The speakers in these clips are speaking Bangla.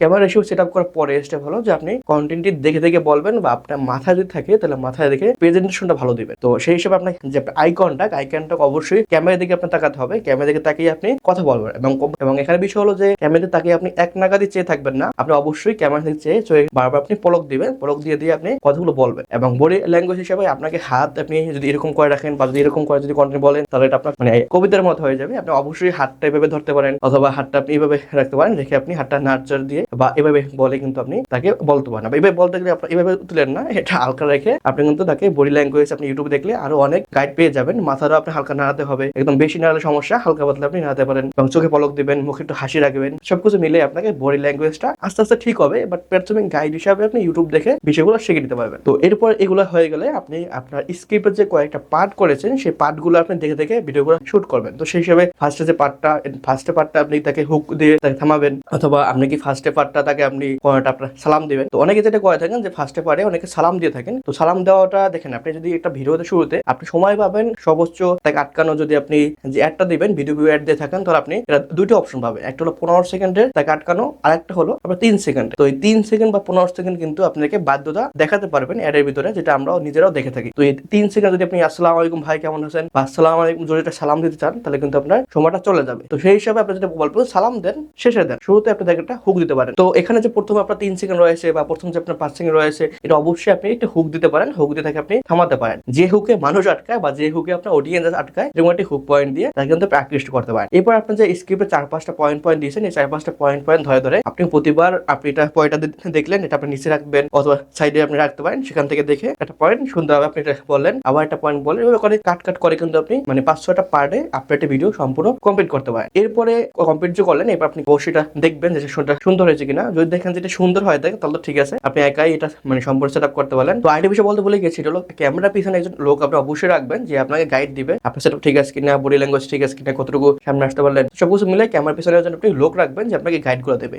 ক্যামেরা রেশিও সেট আপ করার পরে স্টেপ হলো যে আপনি কন্টেন্টটি দেখে দেখে বলবেন বা আপনার মাথায় যদি থাকে তাহলে মাথায় দেখে প্রেজেন্টেশনটা ভালো দিবেন। তো সেই হিসেবে আপনার যে আই কন্টাক্ট আই কন্টাক্ট অবশ্যই ক্যামেরা দিকে আপনার তাকাতে হবে। ক্যামেরা দিকে তাকিয়ে আপনি কথা বলবেন এবং এবং এখানে বিষয় হলো যে ক্যামেরা তাকিয়ে আপনি এক নাগাদি চেয়ে থাকবেন না। আপনি অবশ্যই ক্যামেরা দিকে চেয়ে চোখে বারবার আপনি পলক দিবেন, পলক দিয়ে দিয়ে আপনি কথাগুলো বলবেন এবং বডি ল্যাঙ্গুয়েজ হিসেবে আপনাকে হাত আপনি যদি এরকম করে রাখেন বা যদি এরকম করে যদি কন্টেন্ট বলেন, তাহলে এটা আপনার মানে কবিতার মতো হয়ে যাবে। আপনি অবশ্যই হাতটা এভাবে ধরতে পারেন অথবা হাতটা আপনি এভাবে রাখতে পারেন, রেখে আপনি হাতটা নার্চার দিয়ে বা এভাবে বলে কিন্তু আপনি তাকে বলতে পারেন এভাবে বলতে গেলে আপনি এভাবে তুলেন না, এটা হালকা রেখে আপনি কিন্তু তাকে বডি ল্যাঙ্গুয়েজ আপনি ইউটিউবে দেখলে আরও অনেক গাইড পেয়ে যাবেন। মাথাটা আপনি হালকা নাড়াতে হবে, একদম বেশি নাড়ালে সমস্যা, হালকা পাতলা আপনি নাড়াতে পারেন এবং চোখে পলক দিবেন, মুখে একটু হাসি রাখবেন, সবকিছু মিলে আপনাকে বডি ল্যাঙ্গুয়েজটা আস্তে আস্তে ঠিক হবে বাট প্রাথমিক গাইড হিসাবে আপনি ইউটিউব দেখে বিষয়গুলো শিখে নিতে পারবেন। তো এরপর এগুলো হয়ে গেলে আপনি আপনার স্ক্রিপ্টের যে কয়েকটা পার্ট করেছেন, সেই পার্টগুলো আপনি দেখে দেখে ভিডিওগুলো শুট করবেন। তো সেই হিসাবে ফার্স্টে যে পার্টটা ফার্স্টে পার্টটা আপনি তাকে হুক দিয়ে তাকে থামাবেন, অথবা আপনি কি ফার্স্টে পার্টটা তাকে আপনি আপনার সালাম দিবেন। তো অনেকে যেটা করে থাকেন যে ফার্স্টে পারে অনেকে সালাম দিয়ে থাকেন। তো সালাম দেওয়াটা দেখেন, আপনি যদি একটা ভিডিওতে শুরুতে আপনি সময় পাবেন, সর্বোচ্চ তাকে আটকানো যদি আপনি যে অ্যাডটা দিবেন ভিডিও ভিউ অ্যাড দিয়ে থাকেন, তাহলে আপনি এটা দুটো অপশন পাবেন। একটা হলো পনেরো সেকেন্ডের তাকে আটকানো আর একটা হলো আপনার তিন সেকেন্ড তো এই তিন সেকেন্ড বা পনেরো সেকেন্ড কিন্তু আপনাকে বাধ্যতা দেখাতে পারবেন অ্যাডের ভিতরে, যেটা আমরা নিজেরাও দেখে থাকি। তো এই তিন সেকেন্ড যদি আপনি আসসালাম আলাইকুম, ভাই, কেমন আছেন? বা আসসালামু আলাইকুম যদি একটা সালাম দিতে চান তাহলে কিন্তু আপনার সময়টা চলে যাবে। তো সেই হিসাবে আপনি যদি গল্প সালাম দেন, শেষে দেন। শুরুতে আপনি তাকে একটা হুক দিতে পারেন। তো এখানে যে প্রথমে আপনার তিন সেকেন্ড রয়েছে বা প্রথম যে আপনার পাঁচ সেকেন্ড রয়েছে, এটা অবশ্যই আপনি একটা হুক দিতে পারেন। হুক দিয়ে তাকে আপনি থামাতে পারেন। যে হুকে মানুষ আটকায় বা যে হুকে আপনার অডিয়েন্স আটকায়, এরকম একটি হুক পয়েন্ট দিয়ে তাকে কিন্তু প্র্যাকটিস করতে পারেন। এরপর আপনি যে স্ক্রিপ্টে চার পাঁচটা পয়েন্ট পয়েন্ট দিয়েছেন, এই চার পাঁচটা পয়েন্ট পয়েন্ট ধরে ধরে আপনি প্রতিবার আপনি এটা পয়েন্টটা দেখলেন, এটা আপনি নিচে রাখবেন অথবা সাইডে আপনি রাখতে পারেন, সেখান থেকে দেখে একটা পয়েন্ট সুন্দরভাবে আপনি এটা বললেন। আবার একটা পয়েন্ট বলেন এভাবে করে কাট কাট করে কিন্তু আপনি মানে পাঁচ ছটা পার্টে আপনার একটা ভিডিও সম্পূর্ণ কমপ্লিট করতে পারেন। এরপরে কমপ্লিট যে করলেন এবার আপনি অবশ্যই দেখবেন যে সেটা সুন্দর হয়েছে কিনা? যদি দেখেন যেটা সুন্দর হয় থাকে তাহলে ঠিক আছে। আপনি একাই এটা মানে সম্পূর্ণ সেট করতে পারেন তো আইডি বিষয় বলতে বলে গেছি এটা হলো ক্যামেরা পিছনে একজন লোক, আপনি অবশ্যই রাখবেন যে আপনাকে গাইড দিবে। আপনার সেটা ঠিক আছে কিনা বডি ল্যাঙ্গুয়েজ ঠিক আছে কিনা, কতটুকু সামনে আসতে পারলেন। সবকিছু মিলে ক্যামেরা পিছনে একজন আপনি লোক রাখবেন যে আপনাকে গাইড করে দেবে।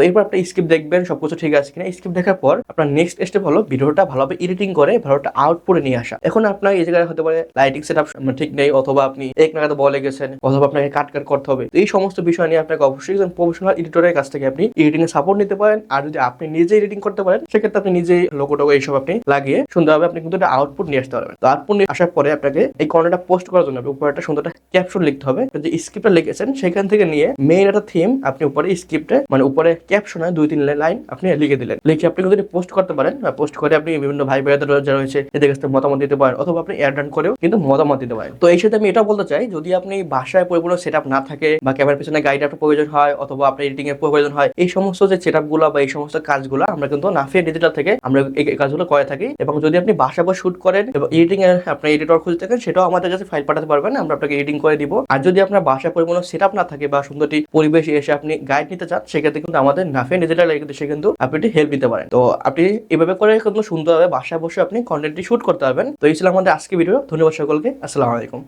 তো এরপর আপনি স্ক্রিপ্ট দেখবেন, সবকিছু ঠিক আছে কিনা। স্ক্রিপ্ট দেখার পর আপনার নেক্সট স্টেপ হলো ভিডিওটা ভালোভাবে এডিটিং করে ভালোটা আউটপুটে নিয়ে আসা। এখন আপনার এই জায়গায় হতে পারে লাইটিং সেট ঠিক নেই, অথবা আপনি এক নাগাতে বলে গেছেন, অথবা আপনাকে কাট কাট করতে হবে। এই সমস্ত বিষয় নিয়ে আপনাকে অবশ্যই একজন প্রফেশনাল এডিটরের কাছ থেকে আপনি এডিটিং এর সাপোর্ট নিতে পারেন। আর যদি আপনি নিজে এডিটিং করতে পারেন, সেক্ষেত্রে আপনি নিজেই লোগো এইসব আপনি লাগিয়ে সুন্দরভাবে আপনি কিন্তু একটা আউটপুট নিয়ে আসতে পারবেন। তো আউটপুট নিয়ে আসার পরে আপনাকে এই কর্নারটা পোস্ট করার জন্য উপরে একটা সুন্দর একটা ক্যাপশন লিখতে হবে। যে স্ক্রিপ্টটা লিখেছেন, সেখান থেকে নিয়ে মেইন একটা থিম আপনি উপরে স্ক্রিপ্টে মানে উপরে ক্যাপশনে দুই, তিন লাইন আপনি লিখে দিলেন। লিখে আপনি কিন্তু পোস্ট করতে পারেন বা পোস্ট করে আপনি বিভিন্ন ভাই ভাইদের যারা রয়েছে, এদের কাছ মতামত দিতে পারেন, অথবা আপনি অ্যাড রান করেও কিন্তু মতামত দিতে পারেন। তো এই সাথে আমি এটা বলতে চাই, যদি আপনি বাসায় পরিপূর্ণ সেট না থাকে বা ক্যামেরার পিছনে গাইড একটা প্রয়োজন হয়, অথবা আপনার এডিটিং এর প্রয়োজন হয়, এই সমস্ত যে সেট বা এই সমস্ত কাজগুলো আমরা কিন্তু নাফিয়া ডিজিটাল থেকে আমরা এই কাজগুলো করে থাকি। এবং যদি আপনি বাসা বা শুট করেন এবং এডিটিং এর আপনি এডিটর খুঁজে থাকেন, সেটাও আমাদের কাছে ফাইল পাঠাতে পারবেন, আমরা আপনাকে এডিটিং করে দিব। আর যদি আপনার বাসা পরিপূর্ণ সেট না থাকে বা সুন্দরটি পরিবেশ এসে আপনি গাইড নিতে চান, সেক্ষেত্রে কিন্তু আমাদের নাফিয়া ডিজিটাল কিন্তু সে কিন্তু আপনি হেল্প নিতে পারেন। তো আপনি এভাবে করে কিন্তু সুন্দরভাবে বাসায় বসে আপনি কন্টেন্টটি শুট করতে পারবেন। তো এই ছিল আমাদের আজকে ভিডিও ধন্যবাদ সকলকে। আসসালামু আলাইকুম।